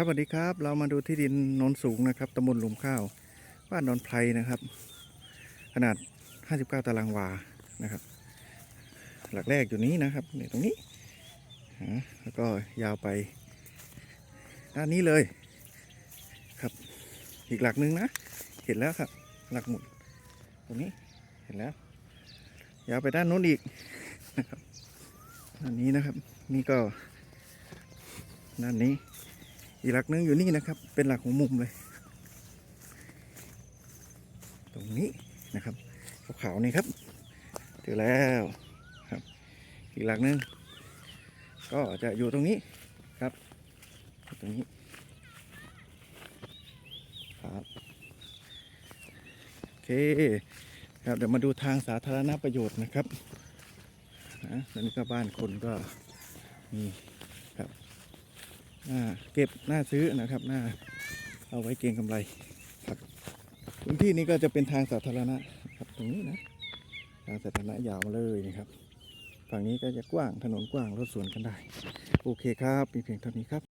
ครับสวัสดีครับ เรามาดูที่ดินนนสูงนะครับตำบลหลุมข้าวบ้านดอนไพรนะครับ ขนาด 59 ตารางวานะครับ หลักแรกอยู่นี้นะครับเนี่ยตรงนี้ฮะแล้วก็ยาวไปด้านนี้เลยครับ อีกหลักหนึ่งนะ เห็นแล้วครับ หลักหมุดตรงนี้เห็นแล้ว ยาวไปด้านโน้นอีกนะครับด้านนี้นะครับ นี่ก็ด้านนี้ อีกหลักหนึงอยู่นี่นะครับ เป็นหลักของมุมเลย ตรงนี้นะครับขาวๆนี่ครับเจอแล้วครับ อีกหลักหนึงก็จะอยู่ตรงนี้ครับ ตรงนี้ครับโอเคครับเดี๋ยวมาดูทางสาธารณประโยชน์นะครับนะแล้วนี่ก็บ้านคนก็มี เก็บหน้าซื้อนะครับหน้าเอาไว้เก็งกำไรครับพื้นที่นี้ก็จะเป็นทางสาธารณะครับตรงนี้นะทางสาธารณะยาวมาเลยนะครับ ฝั่งนี้ก็จะกว้างถนนกว้างรถสวนกันได้ โอเคครับมีเพียงเท่านี้ครับ